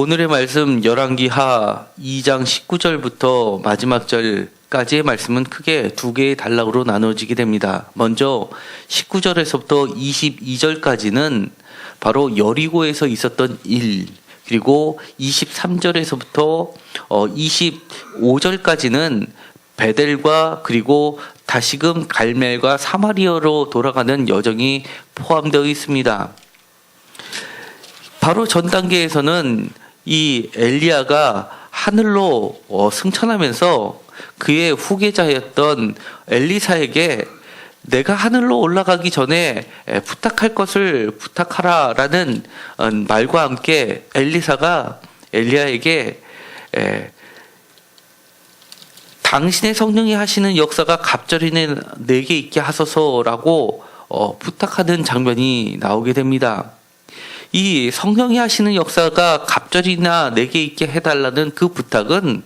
오늘의 말씀 열왕기하 2장 19절부터 마지막 절까지의 말씀은 크게 두 개의 단락으로 나눠지게 됩니다. 먼저 19절에서부터 22절까지는 바로 여리고에서 있었던 일 그리고 23절에서부터 25절까지는 베델과 그리고 다시금 갈멜과 사마리아로 돌아가는 여정이 포함되어 있습니다. 바로 전 단계에서는 이 엘리야가 하늘로 어, 승천하면서 그의 후계자였던 엘리사에게 내가 하늘로 올라가기 전에 에, 부탁할 것을 부탁하라라는 어, 말과 함께 엘리사가 엘리야에게 에, 당신의 성령이 하시는 역사가 갑절이 내게 있게 하소서라고 어, 부탁하는 장면이 나오게 됩니다. 이 성령이 하시는 역사가 갑절이나 내게 있게 해달라는 그 부탁은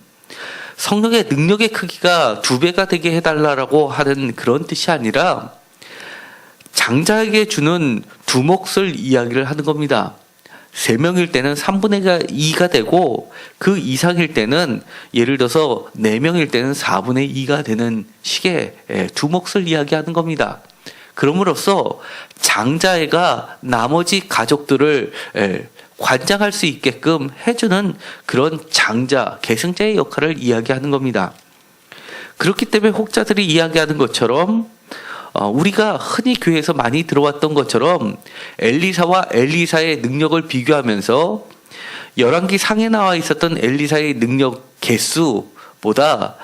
성령의 능력의 크기가 두 배가 되게 해달라고 하는 그런 뜻이 아니라 장자에게 주는 두 몫을 이야기를 하는 겁니다. 세 명일 때는 3분의 2가 되고 그 이상일 때는 예를 들어서 네 명일 때는 4분의 2가 되는 식의 예, 두 몫을 이야기하는 겁니다. 그럼으로써 장자애가 나머지 가족들을 예, 관장할 수 있게끔 해주는 그런 장자, 계승자의 역할을 이야기하는 겁니다. 그렇기 때문에 혹자들이 이야기하는 것처럼 어, 우리가 흔히 교회에서 많이 들어왔던 것처럼 엘리사와 엘리사의 능력을 비교하면서 열왕기 상에 나와 있었던 엘리사의 능력 개수보다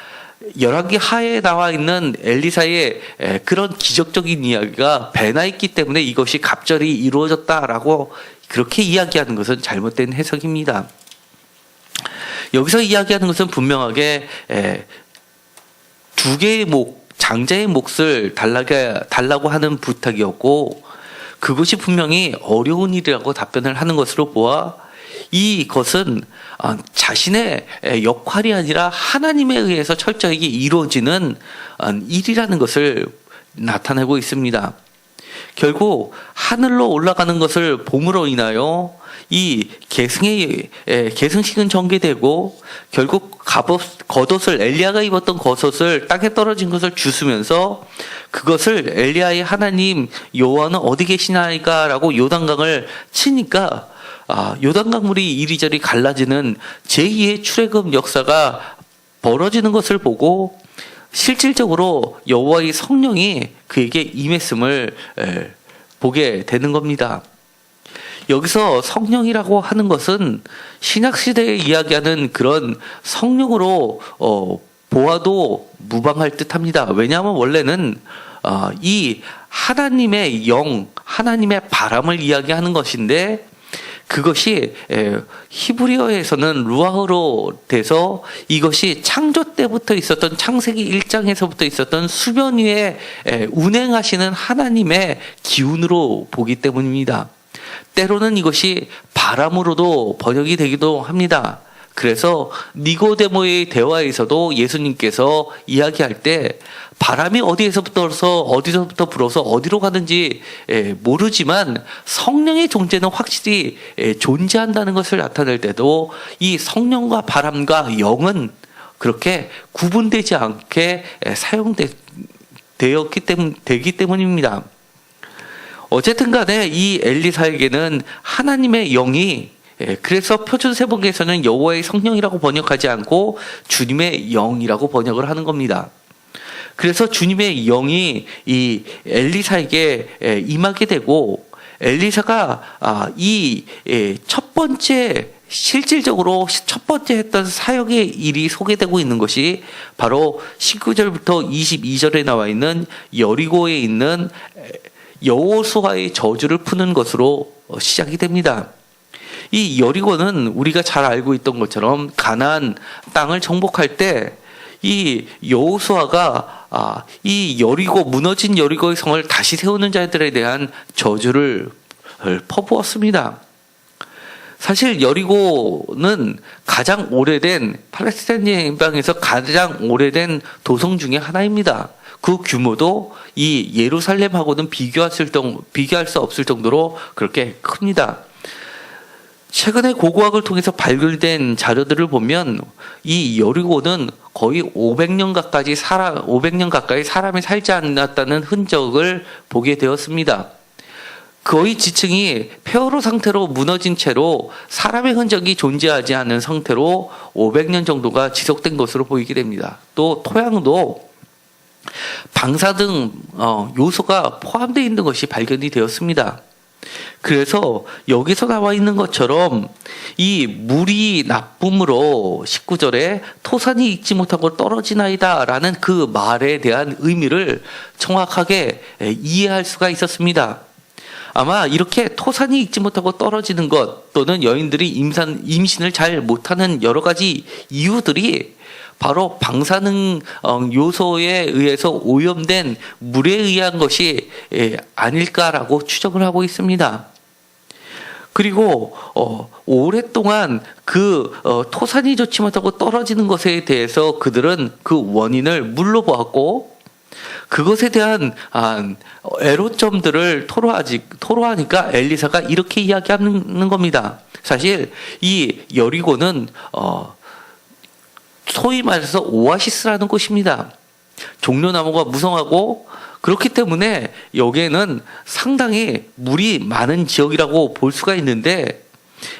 열왕기 하에 나와 있는 엘리사의 그런 기적적인 이야기가 배나 있기 때문에 이것이 갑절이 이루어졌다라고 그렇게 이야기하는 것은 잘못된 해석입니다. 여기서 이야기하는 것은 분명하게 두 개의 목, 장자의 몫을 달라고 하는 부탁이었고, 그것이 분명히 어려운 일이라고 답변을 하는 것으로 보아 이것은 아, 자신의 역할이 아니라 하나님에 의해서 철저하게 이루어지는 아, 일이라는 것을 나타내고 있습니다. 결국 하늘로 올라가는 것을 봄으로 인하여 이 계승의 계승식은 전개되고 결국 갑옷 겉옷을 엘리야가 입었던 겉옷을 땅에 떨어진 것을 주스면서 그것을 엘리야의 하나님 여호와는 어디 계시나이까라고 요단강을 치니까 아, 요단강 물이 이리저리 갈라지는 제2의 출애굽 역사가 벌어지는 것을 보고 실질적으로 여호와의 성령이 그에게 임했음을 에, 보게 되는 겁니다. 여기서 성령이라고 하는 것은 신약 시대에 이야기하는 그런 성령으로 어, 보아도 무방할 듯합니다. 왜냐하면 원래는 어, 이 하나님의 영, 하나님의 바람을 이야기하는 것인데 그것이 히브리어에서는 루아흐로 돼서 이것이 창조 때부터 있었던 창세기 1장에서부터 있었던 수변 위에 운행하시는 하나님의 기운으로 보기 때문입니다. 때로는 이것이 바람으로도 번역이 되기도 합니다. 그래서 니고데모의 대화에서도 예수님께서 이야기할 때 바람이 어디에서부터 어디서부터 불어서 어디로 가는지 모르지만 성령의 존재는 확실히 존재한다는 것을 나타낼 때도 이 성령과 바람과 영은 그렇게 구분되지 않게 사용되었기 때문 되기 때문입니다. 어쨌든 간에 이 엘리사에게는 하나님의 영이 예, 그래서 표준 세복에서는 여호와의 성령이라고 번역하지 않고 주님의 영이라고 번역을 하는 겁니다. 그래서 주님의 영이 이 엘리사에게 예, 임하게 되고 엘리사가 아, 이첫 예, 번째 실질적으로 첫 번째 했던 사역의 일이 소개되고 있는 것이 바로 19절부터 22절에 나와 있는 여리고에 있는 여호수아의 저주를 푸는 것으로 시작이 됩니다. 이 여리고는 우리가 잘 알고 있던 것처럼 가난 땅을 정복할 때 이 여호수아가 아, 이 여리고 무너진 여리고의 성을 다시 세우는 자들에 대한 저주를 퍼부었습니다. 사실 여리고는 가장 오래된 팔레스타인 연방에서 가장 오래된 도성 중에 하나입니다. 그 규모도 이 예루살렘하고는 비교할 수 없을 정도로 그렇게 큽니다. 최근에 고고학을 통해서 발굴된 자료들을 보면 이 여리고는 거의 500년 가까이 사람 500년 가까이 사람이 살지 않았다는 흔적을 보게 되었습니다. 거의 지층이 폐허로 상태로 무너진 채로 사람의 흔적이 존재하지 않은 상태로 500년 정도가 지속된 것으로 보이게 됩니다. 또 토양도 방사 등 어, 요소가 포함되어 있는 것이 발견이 되었습니다. 그래서 여기서 나와 있는 것처럼 이 물이 나쁨으로 19절에 토산이 익지 못하고 떨어지나이다 라는 그 말에 대한 의미를 정확하게 이해할 수가 있었습니다. 아마 이렇게 토산이 익지 못하고 떨어지는 것 또는 여인들이 임산, 임신을 잘 못하는 여러 가지 이유들이 바로 방사능 어, 요소에 의해서 오염된 물에 의한 것이 예, 아닐까라고 추정을 하고 있습니다. 그리고 어, 오랫동안 그 어, 토산이 좋지 못하고 떨어지는 것에 대해서 그들은 그 원인을 물로 보았고 그것에 대한 아, 애로점들을 토로하지 토로하니까 엘리사가 이렇게 이야기하는 겁니다. 사실 이 여리고는 어, 소위 말해서 오아시스라는 곳입니다. 종려나무가 무성하고 그렇기 때문에 여기에는 상당히 물이 많은 지역이라고 볼 수가 있는데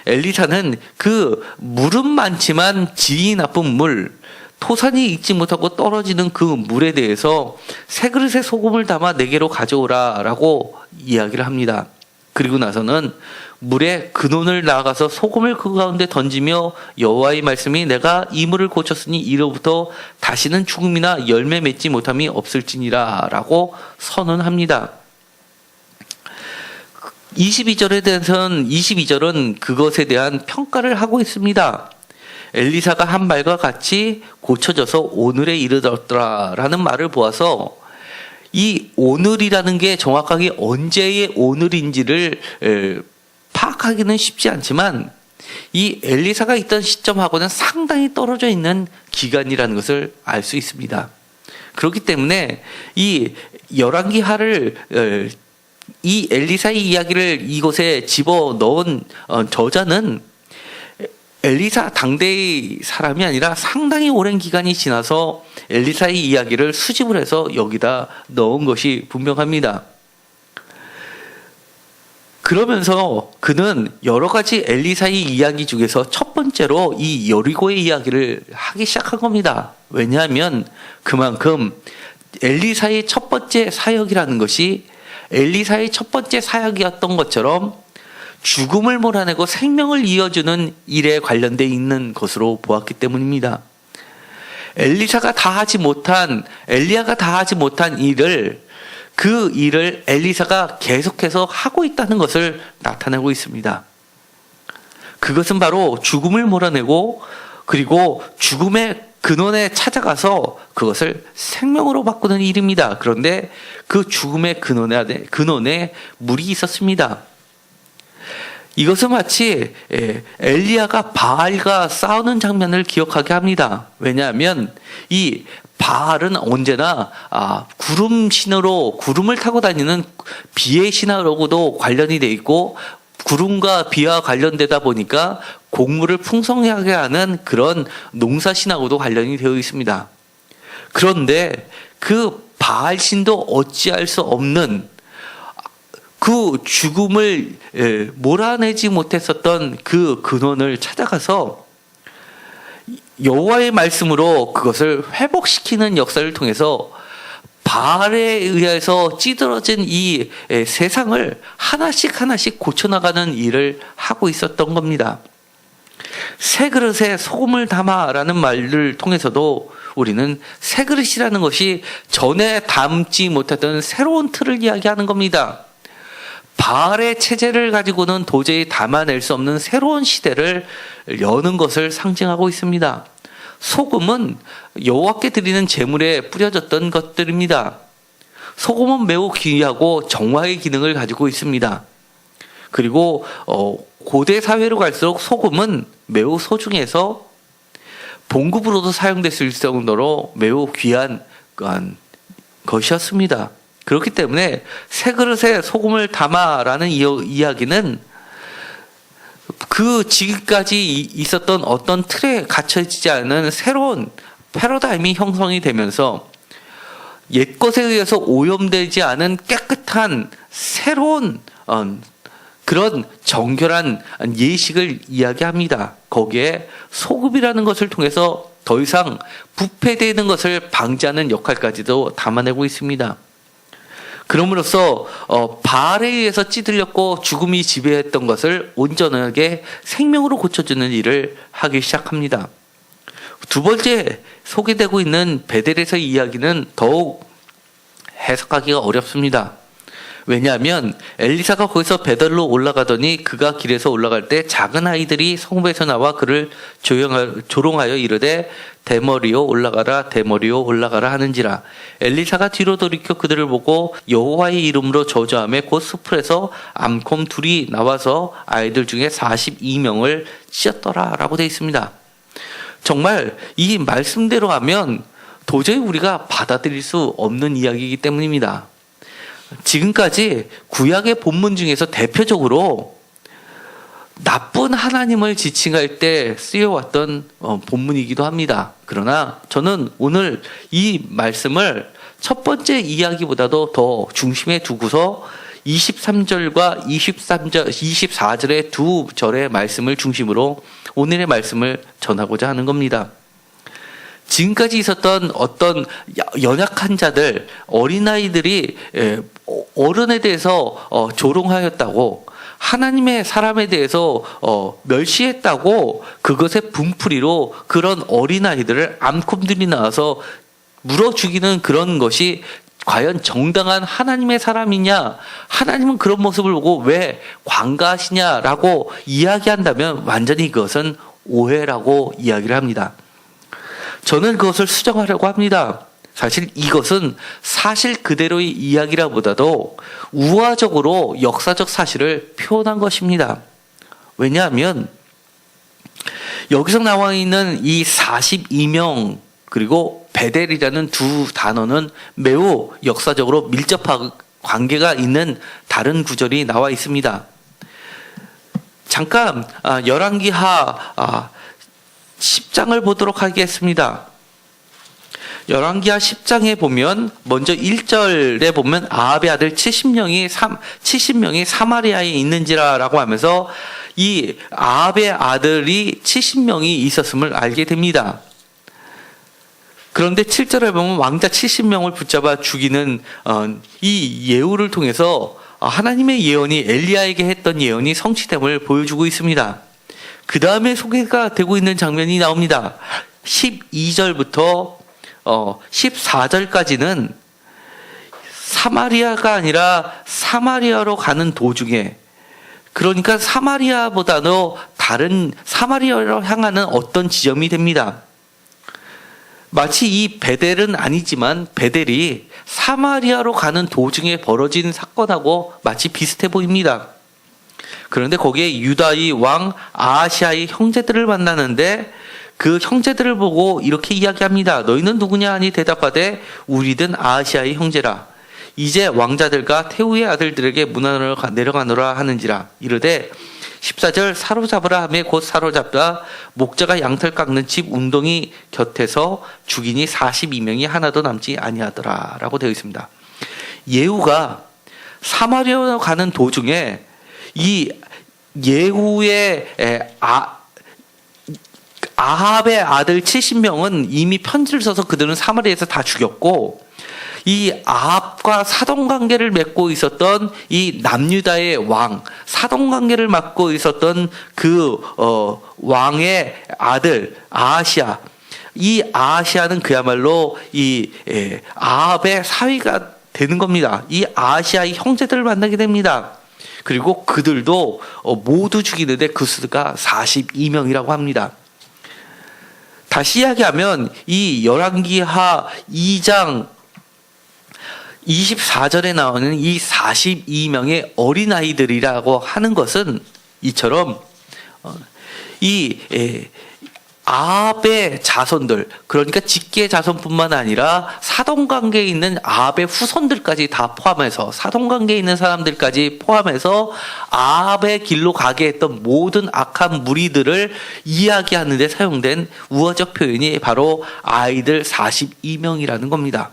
엘리사는 그 물은 많지만 질이 나쁜 물, 토산이 익지 못하고 떨어지는 그 물에 대해서 세 그릇의 소금을 담아 내게로 가져오라 라고 이야기를 합니다. 그리고 나서는 물에 근원을 나가서 소금을 그 가운데 던지며 여호와의 말씀이 내가 이 물을 고쳤으니 이로부터 다시는 죽음이나 열매 맺지 못함이 없을지니라라고 선언합니다. 22절에 대해서는 22절은 그것에 대한 평가를 하고 있습니다. 엘리사가 한 말과 같이 고쳐져서 오늘에 이르렀더라라는 말을 보아서 이 오늘이라는 게 정확하게 언제의 오늘인지를 파악하기는 쉽지 않지만 이 엘리사가 있던 시점하고는 상당히 떨어져 있는 기간이라는 것을 알 수 있습니다. 그렇기 때문에 이 열왕기하를 이 엘리사의 이야기를 이곳에 집어 넣은 어, 저자는 엘리사 당대의 사람이 아니라 상당히 오랜 기간이 지나서 엘리사의 이야기를 수집을 해서 여기다 넣은 것이 분명합니다. 그러면서 그는 여러 가지 엘리사의 이야기 중에서 첫 번째로 이 여리고의 이야기를 하기 시작한 겁니다. 왜냐하면 그만큼 엘리사의 첫 번째 사역이라는 것이 엘리사의 첫 번째 사역이었던 것처럼 죽음을 몰아내고 생명을 이어주는 일에 관련돼 있는 것으로 보았기 때문입니다. 엘리사가 다 하지 못한 엘리야가 다 하지 못한 일을 그 일을 엘리사가 계속해서 하고 있다는 것을 나타내고 있습니다. 그것은 바로 죽음을 몰아내고 그리고 죽음의 근원에 찾아가서 그것을 생명으로 바꾸는 일입니다. 그런데 그 죽음의 근원에, 근원에 물이 있었습니다. 이것은 마치 예, 엘리야가 바알과 싸우는 장면을 기억하게 합니다. 왜냐하면 이 바알은 언제나 아, 구름 신으로 구름을 타고 다니는 비의 신하로도 관련이 돼 있고 구름과 비와 관련되다 보니까 곡물을 풍성하게 하는 그런 농사 신하고도 관련이 되어 있습니다. 그런데 그 바알 신도 어찌할 수 없는 그 죽음을 몰아내지 못했었던 그 근원을 찾아가서 여호와의 말씀으로 그것을 회복시키는 역사를 통해서 바알에 의해서 찌들어진 이 세상을 하나씩 하나씩 고쳐나가는 일을 하고 있었던 겁니다. 새 그릇에 소금을 담아라는 말을 통해서도 우리는 새 그릇이라는 것이 전에 담지 못했던 새로운 틀을 이야기하는 겁니다. 바알의 체제를 가지고는 도저히 담아낼 수 없는 새로운 시대를 여는 것을 상징하고 있습니다. 소금은 여호와께 드리는 제물에 뿌려졌던 것들입니다. 소금은 매우 귀하고 정화의 기능을 가지고 있습니다. 그리고 어, 고대 사회로 갈수록 소금은 매우 소중해서 봉급으로도 사용됐을 정도로 매우 귀한 것이었습니다. 그렇기 때문에 새 그릇에 소금을 담아라는 이야기는 그 지금까지 이- 있었던 어떤 틀에 갇혀지지 않은 새로운 패러다임이 형성이 되면서 옛 것에 의해서 오염되지 않은 깨끗한 새로운 어, 그런 정결한 예식을 이야기합니다. 거기에 소급이라는 것을 통해서 더 이상 부패되는 것을 방지하는 역할까지도 담아내고 있습니다. 그럼으로써 어, 바알에 의해서 찌들렸고 죽음이 지배했던 것을 온전하게 생명으로 고쳐주는 일을 하기 시작합니다. 두 번째 소개되고 있는 베델에서의 이야기는 더욱 해석하기가 어렵습니다. 왜냐하면 엘리사가 거기서 베델로 올라가더니 그가 길에서 올라갈 때 작은 아이들이 성읍에서 나와 그를 조롱하여 이르되 대머리요 올라가라 대머리요 올라가라 하는지라 엘리사가 뒤로 돌이켜 그들을 보고 여호와의 이름으로 저주하며 곧 숲에서 암콤 둘이 나와서 아이들 중에 42명을 찢었더라라고 되어 있습니다. 정말 이 말씀대로 하면 도저히 우리가 받아들일 수 없는 이야기이기 때문입니다. 지금까지 구약의 본문 중에서 대표적으로 나쁜 하나님을 지칭할 때 쓰여왔던 어, 본문이기도 합니다. 그러나 저는 오늘 이 말씀을 첫 번째 이야기보다도 더 중심에 두고서 23절과 23절, 24절의 두 절의 말씀을 중심으로 오늘의 말씀을 전하고자 하는 겁니다. 지금까지 있었던 어떤 야- 연약한 자들, 어린아이들이 어른에 대해서 어, 조롱하였다고 하나님의 사람에 대해서 어, 멸시했다고 그것의 분풀이로 그런 어린아이들을 암콤들이 나와서 물어 죽이는 그런 것이 과연 정당한 하나님의 사람이냐? 하나님은 그런 모습을 보고 왜 관가하시냐라고 이야기한다면 완전히 그것은 오해라고 이야기를 합니다. 저는 그것을 수정하려고 합니다. 사실 이것은 사실 그대로의 이야기라보다도 우화적으로 역사적 사실을 표현한 것입니다. 왜냐하면 여기서 나와 있는 이 42명 그리고 베델이라는 두 단어는 매우 역사적으로 밀접한 관계가 있는 다른 구절이 나와 있습니다. 잠깐 아, 열왕기하 아, 10장을 보도록 하겠습니다. 열왕기하 10장에 보면 먼저 1절에 보면 아합의 아들 70명이 3 70명이 사마리아에 있는지라라고 하면서 이 아합의 아들이 70명이 있었음을 알게 됩니다. 그런데 7절에 보면 왕자 70명을 붙잡아 죽이는 어, 이 예우를 통해서 하나님의 예언이 엘리야에게 했던 예언이 성취됨을 보여주고 있습니다. 그 다음에 소개가 되고 있는 장면이 나옵니다. 12절부터 어, 14절까지는 사마리아가 아니라 사마리아로 가는 도중에 그러니까 사마리아보다도 다른 사마리아로 향하는 어떤 지점이 됩니다. 마치 이 베델은 아니지만 베델이 사마리아로 가는 도중에 벌어진 사건하고 마치 비슷해 보입니다. 그런데 거기에 유다의 왕 아하시아의 형제들을 만나는데 그 형제들을 보고 이렇게 이야기합니다. 너희는 누구냐 하니 대답하되 우리든 아하시아의 형제라. 이제 왕자들과 태우의 아들들에게 문안으로 가- 내려가노라 하는지라. 이르되 14절 사로잡으라 하며 곧 사로잡다 목자가 양털 깎는 집 운동이 곁에서 죽이니 42명이 하나도 남지 아니하더라 라고 되어 있습니다. 예후가 사마리아로 가는 도중에 이 예후의 에, 아 아합의 아들 70명은 이미 편지를 써서 그들은 사마리아에서 다 죽였고 이 아합과 사돈 관계를 맺고 있었던 이 남유다의 왕 사돈 관계를 맡고 있었던 그 어, 왕의 아들 아하시아 이 아하시아는 그야말로 이 에, 아합의 사위가 되는 겁니다. 이 아하시아의 형제들을 만나게 됩니다. 그리고 그들도 어, 모두 죽이는데 그 수가 42명이라고 합니다. 다시 이야기하면 이 열왕기하 2장 24절에 나오는 이 42명의 어린아이들이라고 하는 것은 이처럼 어, 이 에, 아합의 자손들 그러니까 직계 자손뿐만 아니라 사돈 관계에 있는 아합의 후손들까지 다 포함해서 사돈 관계에 있는 사람들까지 포함해서 아합의 길로 가게 했던 모든 악한 무리들을 이야기하는 데 사용된 우화적 표현이 바로 아이들 42명이라는 겁니다.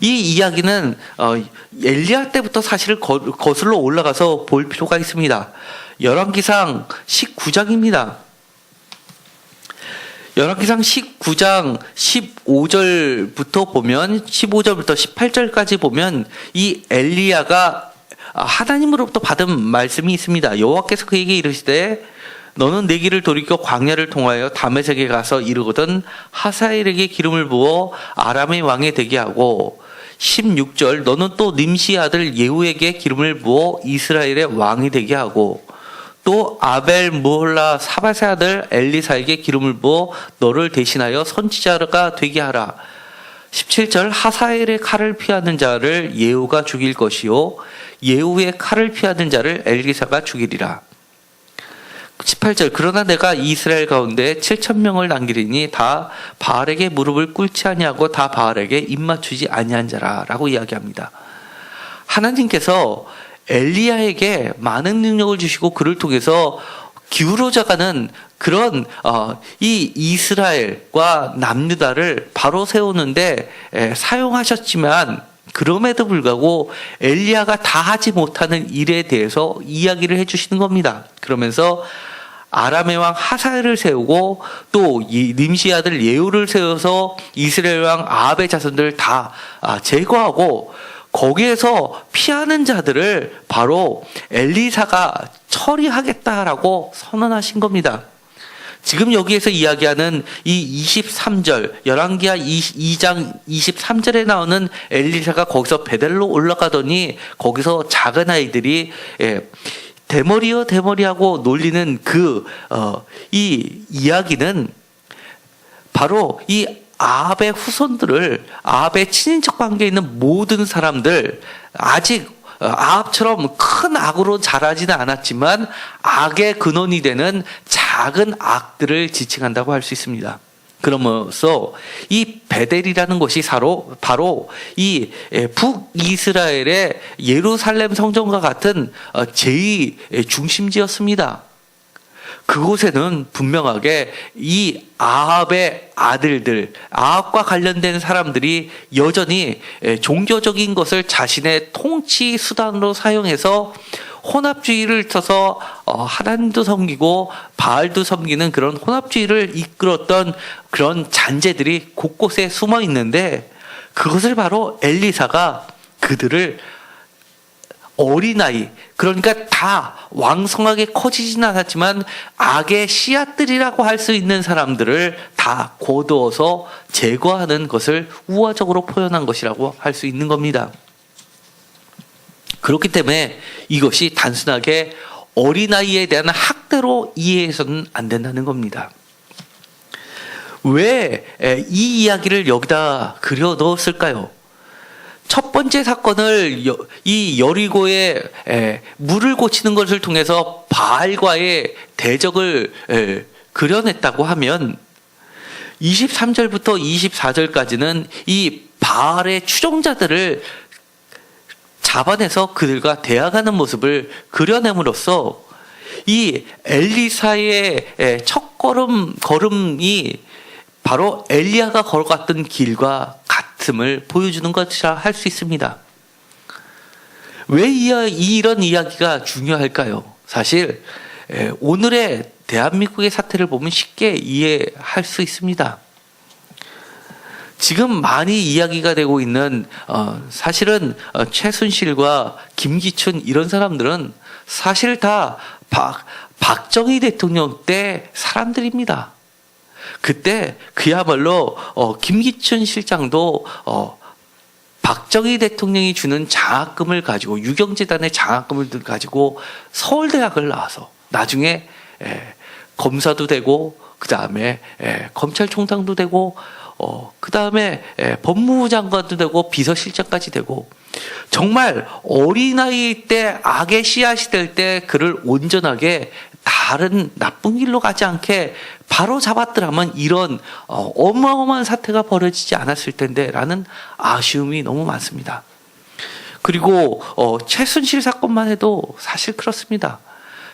이 이야기는 어, 엘리야 때부터 사실 거, 거슬러 올라가서 볼 필요가 있습니다. 열왕기상 19장입니다. 열왕기상 19장 15절부터 보면 15절부터 18절까지 보면 이 엘리야가 하나님으로부터 받은 말씀이 있습니다. 여호와께서 그에게 이르시되 너는 내 길을 돌이켜 광야를 통하여 다메섹에 가서 이르거든 하사엘에게 기름을 부어 아람의 왕이 되게 하고 16절 너는 또 님시 아들 예후에게 기름을 부어 이스라엘의 왕이 되게 하고 또 아벨 무홀라 사바세 아들 엘리사에게 기름을 부어 너를 대신하여 선지자가 되게 하라. 17절 하사엘의 칼을 피하는 자를 예후가 죽일 것이요 예후의 칼을 피하는 자를 엘리사가 죽이리라. 18절 그러나 내가 이스라엘 가운데 7천 명을 남기리니 다 바알에게 무릎을 꿇지 아니하고 다 바알에게 입 맞추지 아니한 자라라고 이야기합니다. 하나님께서 엘리야에게 많은 능력을 주시고 그를 통해서 기울어져가는 그런 어, 이 이스라엘과 남유다를 바로 세우는데 에, 사용하셨지만 그럼에도 불구하고 엘리야가 다 하지 못하는 일에 대해서 이야기를 해주시는 겁니다. 그러면서 아람의 왕 하사엘을 세우고 또 님시 아들 예후를 세워서 이스라엘 왕 아합의 자손들을 다 아, 제거하고 거기에서 피하는 자들을 바로 엘리사가 처리하겠다라고 선언하신 겁니다. 지금 여기에서 이야기하는 이 23절, 열왕기하 2장 23절에 나오는 엘리사가 거기서 베델로 올라가더니 거기서 작은 아이들이 예, 대머리요 대머리하고 놀리는 그, 어, 이 이야기는 바로 이 아합의 후손들을 아합의 친인척 관계에 있는 모든 사람들 아직 아합처럼 큰 악으로 자라지는 않았지만 악의 근원이 되는 작은 악들을 지칭한다고 할 수 있습니다. 그러면서 이 베델이라는 것이 바로 바로 이 북이스라엘의 예루살렘 성전과 같은 제2 중심지였습니다. 그곳에는 분명하게 이 아합의 아들들, 아합과 관련된 사람들이 여전히 종교적인 것을 자신의 통치 수단으로 사용해서 혼합주의를 쳐서 어, 하나님도 섬기고 바알도 섬기는 그런 혼합주의를 이끌었던 그런 잔재들이 곳곳에 숨어 있는데 그것을 바로 엘리사가 그들을 어린아이, 그러니까 다 왕성하게 커지진 않았지만 악의 씨앗들이라고 할 수 있는 사람들을 다 거두어서 제거하는 것을 우화적으로 표현한 것이라고 할 수 있는 겁니다. 그렇기 때문에 이것이 단순하게 어린아이에 대한 학대로 이해해서는 안 된다는 겁니다. 왜 이 이야기를 여기다 그려 넣었을까요? 첫 번째 사건을 이 여리고의 물을 고치는 것을 통해서 바알과의 대적을 그려냈다고 하면 23절부터 24절까지는 이 바알의 추종자들을 잡아내서 그들과 대항하는 모습을 그려냄으로써 이 엘리사의 첫 걸음 걸음이 바로 엘리야가 걸어갔던 길과 같음을 보여주는 것이라 할 수 있습니다. 왜 이런 이야기가 중요할까요? 사실 오늘의 대한민국의 사태를 보면 쉽게 이해할 수 있습니다. 지금 많이 이야기가 되고 있는 어, 사실은 어, 최순실과 김기춘 이런 사람들은 사실 다 박, 박정희 대통령 때 사람들입니다. 그때 그야말로 어, 김기춘 실장도 어, 박정희 대통령이 주는 장학금을 가지고 유경재단의 장학금을 가지고 서울대학을 나와서 나중에 에, 검사도 되고 그 다음에 검찰총장도 되고 어, 그 다음에 법무부 장관도 되고 비서실장까지 되고 정말 어린아이 때 악의 씨앗이 될 때 그를 온전하게 다른 나쁜 길로 가지 않게 바로 잡았더라면 이런 어, 어마어마한 사태가 벌어지지 않았을 텐데라는 아쉬움이 너무 많습니다. 그리고 어, 최순실 사건만 해도 사실 그렇습니다.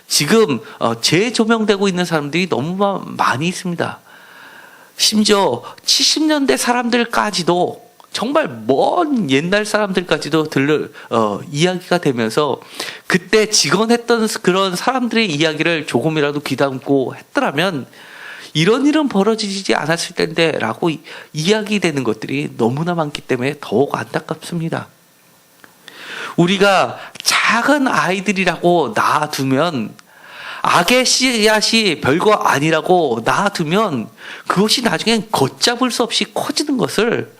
지금 어, 재조명되고 있는 사람들이 너무 마- 많이 있습니다. 심지어 70년대 사람들까지도 정말 먼 옛날 사람들까지도 들려 어, 이야기가 되면서 그때 직원했던 그런 사람들의 이야기를 조금이라도 귀담고 했더라면 이런 일은 벌어지지 않았을 텐데라고 이- 이야기되는 것들이 너무나 많기 때문에 더욱 안타깝습니다. 우리가 작은 아이들이라고 놔두면 악의 씨앗이 별거 아니라고 놔두면 그것이 나중엔 걷잡을 수 없이 커지는 것을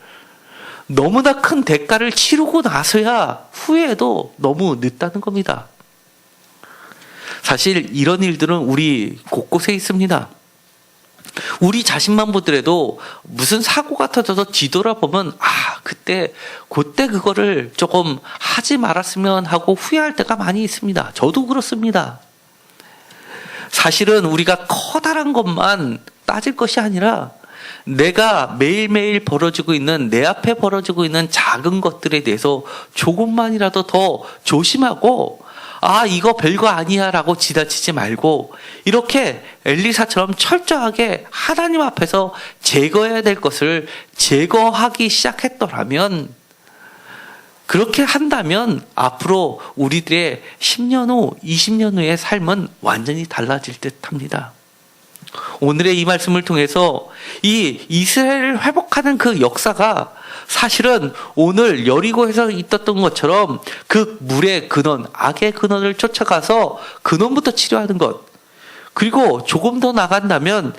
너무나 큰 대가를 치르고 나서야 후회해도 너무 늦다는 겁니다. 사실 이런 일들은 우리 곳곳에 있습니다. 우리 자신만 보더라도 무슨 사고가 터져서 뒤돌아보면 아 그때 그때 그거를 조금 하지 말았으면 하고 후회할 때가 많이 있습니다. 저도 그렇습니다. 사실은 우리가 커다란 것만 따질 것이 아니라 내가 매일매일 벌어지고 있는 내 앞에 벌어지고 있는 작은 것들에 대해서 조금만이라도 더 조심하고 아 이거 별거 아니야 라고 지나치지 말고 이렇게 엘리사처럼 철저하게 하나님 앞에서 제거해야 될 것을 제거하기 시작했더라면 그렇게 한다면 앞으로 우리들의 10년 후, 20년 후의 삶은 완전히 달라질 듯 합니다. 오늘의 이 말씀을 통해서 이 이스라엘을 회복하는 그 역사가 사실은 오늘 여리고에서 있었던 것처럼 그 물의 근원, 악의 근원을 쫓아가서 근원부터 치료하는 것. 그리고 조금 더 나간다면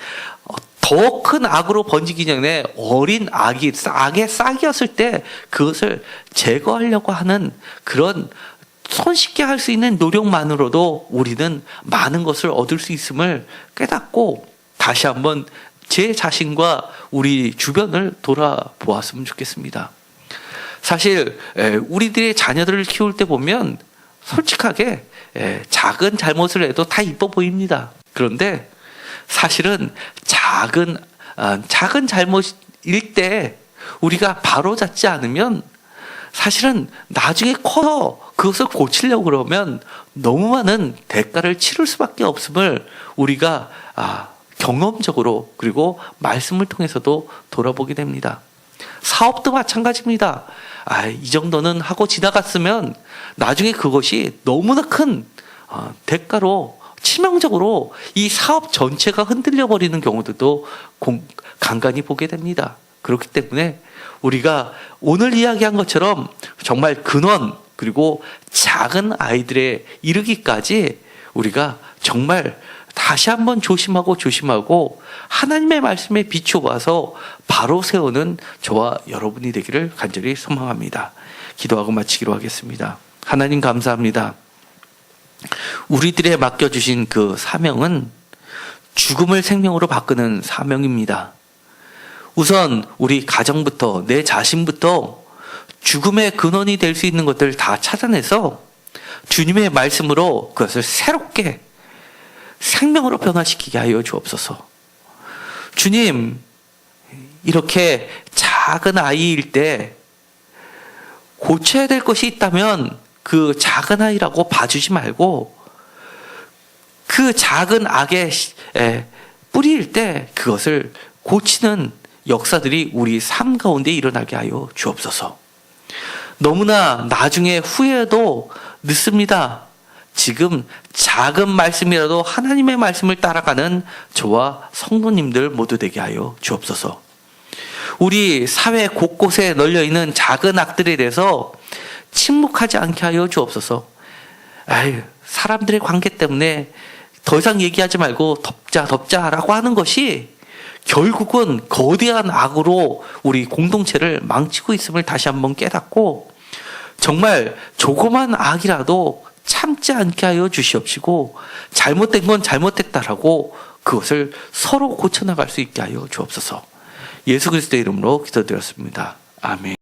더 큰 악으로 번지기 전에 어린 악이 악의 싹이었을 때 그것을 제거하려고 하는 그런 손쉽게 할 수 있는 노력만으로도 우리는 많은 것을 얻을 수 있음을 깨닫고 다시 한번 제 자신과 우리 주변을 돌아보았으면 좋겠습니다. 사실 에, 우리들의 자녀들을 키울 때 보면 솔직하게 에, 작은 잘못을 해도 다 이뻐 보입니다. 그런데 사실은 작은 아, 작은 잘못일 때 우리가 바로 잡지 않으면 사실은 나중에 커서 그것을 고치려고 그러면 너무 많은 대가를 치를 수밖에 없음을 우리가 아, 경험적으로 그리고 말씀을 통해서도 돌아보게 됩니다. 사업도 마찬가지입니다. 아, 이 정도는 하고 지나갔으면 나중에 그것이 너무나 큰 어, 대가로 치명적으로 이 사업 전체가 흔들려 버리는 경우들도 공- 간간히 보게 됩니다. 그렇기 때문에 우리가 오늘 이야기한 것처럼 정말 근원 그리고 작은 아이들에 이르기까지 우리가 정말 다시 한번 조심하고 조심하고 하나님의 말씀에 비추어서 바로 세우는 저와 여러분이 되기를 간절히 소망합니다. 기도하고 마치기로 하겠습니다. 하나님 감사합니다. 우리들의 맡겨주신 그 사명은 죽음을 생명으로 바꾸는 사명입니다. 우선 우리 가정부터 내 자신부터 죽음의 근원이 될 수 있는 것들 다 찾아내서 주님의 말씀으로 그것을 새롭게 생명으로 변화시키게 하여 주옵소서. 주님, 이렇게 작은 아이일 때 고쳐야 될 것이 있다면 그 작은 아이라고 봐주지 말고 그 작은 악의 뿌리일 때 그것을 고치는 역사들이 우리 삶 가운데 일어나게 하여 주옵소서. 너무나 나중에 후회해도 늦습니다. 지금 작은 말씀이라도 하나님의 말씀을 따라가는 저와 성도님들 모두 되게 하여 주옵소서. 우리 사회 곳곳에 널려 있는 작은 악들에 대해서 침묵하지 않게 하여 주옵소서. 아유, 사람들의 관계 때문에 더 이상 얘기하지 말고 덮자, 덮자라고 하는 것이 결국은 거대한 악으로 우리 공동체를 망치고 있음을 다시 한번 깨닫고 정말 조그만 악이라도 참지 않게 하여 주시옵시고 잘못된 건 잘못됐다라고 그것을 서로 고쳐나갈 수 있게 하여 주옵소서. 예수 그리스도의 이름으로 기도드렸습니다. 아멘.